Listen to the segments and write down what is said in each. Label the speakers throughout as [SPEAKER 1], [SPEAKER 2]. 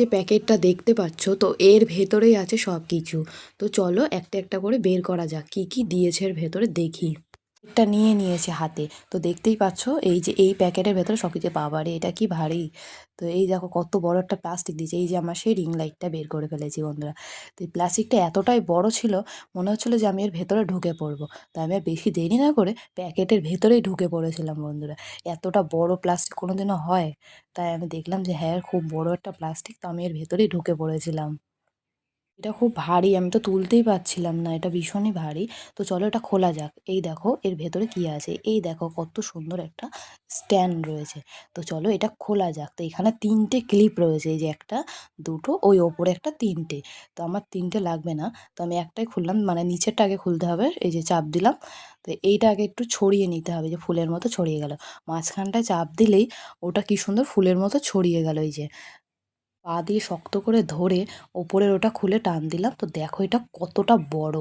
[SPEAKER 1] যে প্যাকেটটা দেখতে পাচ্ছ, তো এর ভেতরেই আছে সব কিছু তো চলো একটা একটা করে বের করা যাক, কি কি দিয়েছে এর ভেতরে দেখি। এটা নিয়ে নিয়েছে হাতে। তো দেখতেই পাচ্ছ, এই যে এই প্যাকেটের ভেতরে সব কিছু পাওয়া বাবারে এটা কি ভারী? তো এই দেখো কত বড় একটা প্লাস্টিক দিয়েছে। এই যে আমার সেই রিং লাইটটা বের করে ফেলেছি বন্ধুরা। তো এই প্লাস্টিকটা এতটাই বড় ছিল, মনে হচ্ছিল যে আমি এর ভেতরে ঢুকে পড়ব। তাই আমি আর বেশি দেরি না করে প্যাকেটের ভেতরেই ঢুকে পড়েছিলাম বন্ধুরা। এতটা বড় প্লাস্টিক কোনোদিনও হয়। তাই আমি দেখলাম যে হ্যাঁ খুব বড় একটা প্লাস্টিক, তো আমি এর ভেতরেই ঢুকে পড়েছিলাম। এটা খুব ভারী, আমি তো তুলতেই পারছিলাম না, এটা ভীষণই ভারী। তো চলো এটা খোলা যাক। এই দেখো, এর ভেতরে কি আছে? এই দেখো, কত সুন্দর একটা স্ট্যান্ড রয়েছে। তো চলো এটা খোলা যাক। তো এখানে তিনটে ক্লিপ রয়েছে, এই যে একটা, দুটো, ওই ওপরে একটা তিনটে। তো আমার তিনটে লাগবে না। তো আমি একটাই খুললাম মানে নিচেরটা আগে খুলতে হবে, এই যে চাপ দিলাম। তো এইটা আগে একটু ছড়িয়ে নিতে হবে, যে ফুলের মতো ছড়িয়ে গেল। মাঝখানটায় চাপ দিলেই ওটা কি সুন্দর ফুলের মতো ছড়িয়ে গেল, এই যে। পা দিয়ে শক্ত করে ধরে ওপরের ওটা খুলে টান দিলাম। তো দেখো এটা কতটা বড়।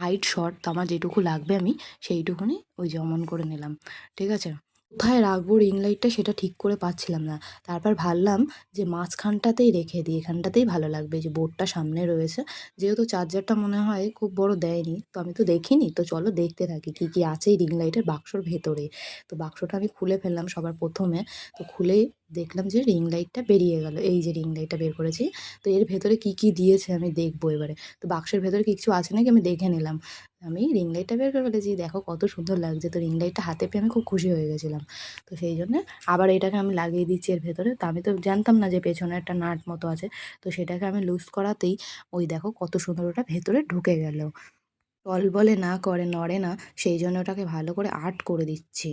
[SPEAKER 1] হাইট শর্ট তো আমার যেটুকু লাগবে আমি সেইটুকুনি ওই যেমন করে নিলাম। ঠিক আছে? কোথায় রাখব রিং লাইটটা সেটা ঠিক করে পাচ্ছিলাম না। তারপর ভাবলাম যে মাঝখানটাতেই রেখে দিই। এখানটাতেই ভালো লাগবে। যে বোর্ডটা সামনে রয়েছে। যেহেতু চার্জারটা মনে হয় খুব বড় দেয়নি, তো আমি তো দেখিনি। তো চলো দেখতে থাকি কী কী আছে এই রিং লাইটের বাক্সর ভেতরে। তো বাক্সটা আমি খুলে ফেললাম সবার প্রথমে। তো খুলেই দেখলাম যে রিং লাইটটা বেরিয়ে গেল। এই যে রিং লাইটটা বের করেছি। তো এর ভেতরে কি কি দিয়েছে আমি দেখব এবারে। তো বাক্সের ভেতরে কিছু আছে নাকি আমি দেখে নিলাম। আমি রিং লাইটটা বের করে ফেলেছি। দেখো কত সুন্দর লাগছে। তো রিং লাইটটা হাতে পেয়ে আমি খুব খুশি হয়ে গেছিলাম। তো সেই জন্য আবার এটাকে আমি লাগিয়ে দিচ্ছি এর ভেতরে। তো আমি তো জানতাম না যে পেছনে একটা নাট মতো আছে। তো সেটাকে আমি লুজ করাতেই ওই দেখো কত সুন্দর ওটা ভেতরে ঢুকে গেল। টল বলে না করে, নড়ে না, সেই জন্য ওটাকে ভালো করে আর্ট করে দিচ্ছি।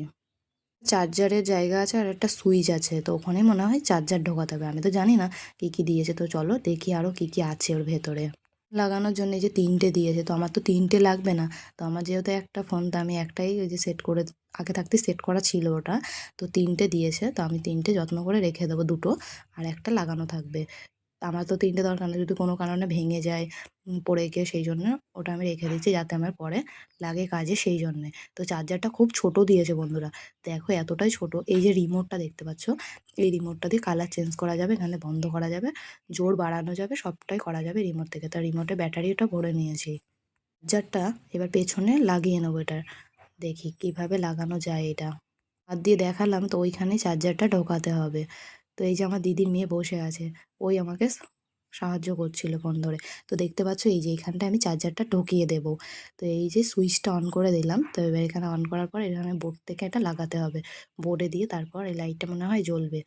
[SPEAKER 1] চার্জারের জায়গা আছে আর একটা সুইচ আছে, তো ওখানে মনে হয় চার্জার ঢোকাতে হবে। আমি তো জানি না কী কী দিয়েছে, তো চলো দেখি আরও কী কী আছে ওর ভেতরে। লাগানোর জন্য যে তিনটে দিয়েছে, তো আমার তো তিনটে লাগবে না। তো আমার যেহেতু একটা ফোন, তো আমি একটাই ওই যে সেট করে আগে থাকতে সেট করা ছিল ওটা। তো তিনটে দিয়েছে, তো আমি তিনটে যত্ন করে রেখে দেবো দুটো, আর একটা লাগানো থাকবে। আমার তো তিনটে দরকার নেই যদি কোনো কারণে ভেঙে যায় পড়ে গিয়ে সেই জন্য ওটা আমি রেখে দিচ্ছি যাতে আমার পরে লাগে কাজে সেই জন্যে। তো চার্জারটা খুব ছোট দিয়েছে বন্ধুরা। দেখো এতটাই ছোট। এই যে রিমোটটা দেখতে পাচ্ছ, এই রিমোটটা দিয়ে কালার চেঞ্জ করা যাবে এখানে বন্ধ করা যাবে, জোর বাড়ানো যাবে, সবটাই করা যাবে রিমোট থেকে। তা রিমোটে ব্যাটারিটা ভরে নিয়েছি। চার্জারটা এবার পেছনে লাগিয়ে নেব এটা। দেখি কীভাবে লাগানো যায় এটা। হাত দিয়ে দেখালাম তো ওইখানে চার্জারটা ঢোকাতে হবে। তো এই যে আমার দিদির মেয়ে বসে আছে, ওই আমাকে সাহায্য করছিল ফোন ধরে। তো দেখতে পাচ্ছ এই যে এখানটায় আমি চার্জারটা ঢুকিয়ে দেব। তো এই যে সুইচটা অন করে দিলাম, তো এবার এখানে অন করার পর এখানে বোর্ড থেকে এটা লাগাতে হবে। বোর্ডে দিয়ে তারপর এই লাইটটা মনে হয় জ্বলবে।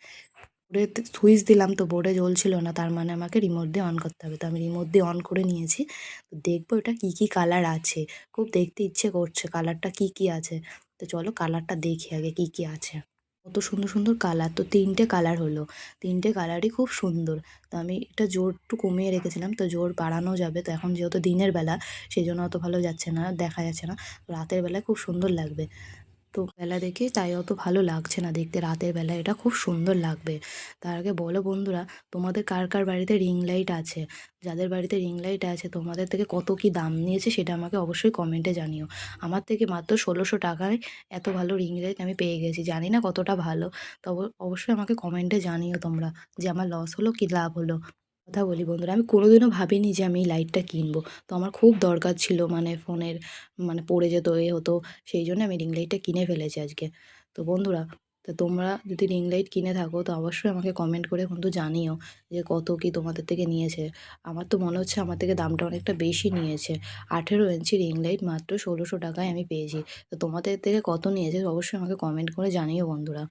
[SPEAKER 1] বোর্ডে সুইচ দিলাম তো বোর্ডে জ্বলছিল না, তার মানে আমাকে রিমোট দিয়ে অন করতে হবে। তো আমি রিমোট দিয়ে অন করে নিয়েছি। তো দেখব এটা কী কী কালার আছে। খুব দেখতে ইচ্ছে করছে কালারটা কী কী আছে। তো চলো কালারটা দেখি আগে কী কী আছে। কত সুন্দর সুন্দর কালার তো তিনটে কালার হলো। তিনটে কালারই খুব সুন্দর। তো আমি এটা জোর একটু কমিয়ে রেখেছিলাম, তো জোর বাড়ানো যাবে। তো এখন যেহেতু দিনের বেলা, সেই জন্য অত ভালো যাচ্ছে না, দেখা যাচ্ছে না। রাতের বেলায় খুব সুন্দর লাগবে। তো বেলা দেখে তাই অত ভালো লাগছে না দেখতে। রাতের বেলায় এটা খুব সুন্দর লাগবে। তার আগে বলো বন্ধুরা, তোমাদের কার কার বাড়িতে রিং লাইট আছে? যাদের বাড়িতে রিং লাইট আছে, তোমাদের থেকে কত কি দাম নিয়েছে সেটা আমাকে অবশ্যই কমেন্টে জানিও। আমার থেকে মাত্র ষোলোশো টাকায় এত ভালো রিং লাইট আমি পেয়ে গেছি। জানি না কতটা ভালো, তবে অবশ্যই আমাকে কমেন্টে জানিও তোমরা যে আমার লস হলো কি লাভ হলো। কথা বলি বন্ধুরা। আমি কোনোদিনও ভাবিনি যে আমি এই লাইটটা কিনবো। তো আমার খুব দরকার ছিল মানে ফোনের মানে পড়ে যেত, এ হতো, সেই জন্য আমি রিং লাইটটা কিনে ফেলেছি আজকে। তো বন্ধুরা, তো তোমরা যদি রিং লাইট কিনে থাকো, তো অবশ্যই আমাকে কমেন্ট করে কিন্তু জানিও যে কত কি তোমাদের থেকে নিয়েছে। আমার তো মনে হচ্ছে আমার থেকে দামটা অনেকটা বেশি নিয়েছে। আঠেরো ইঞ্চি রিং লাইট মাত্র ষোলোশো টাকায় আমি পেয়েছি। তো তোমাদের থেকে কত নিয়েছে, অবশ্যই আমাকে কমেন্ট করে জানিও বন্ধুরা।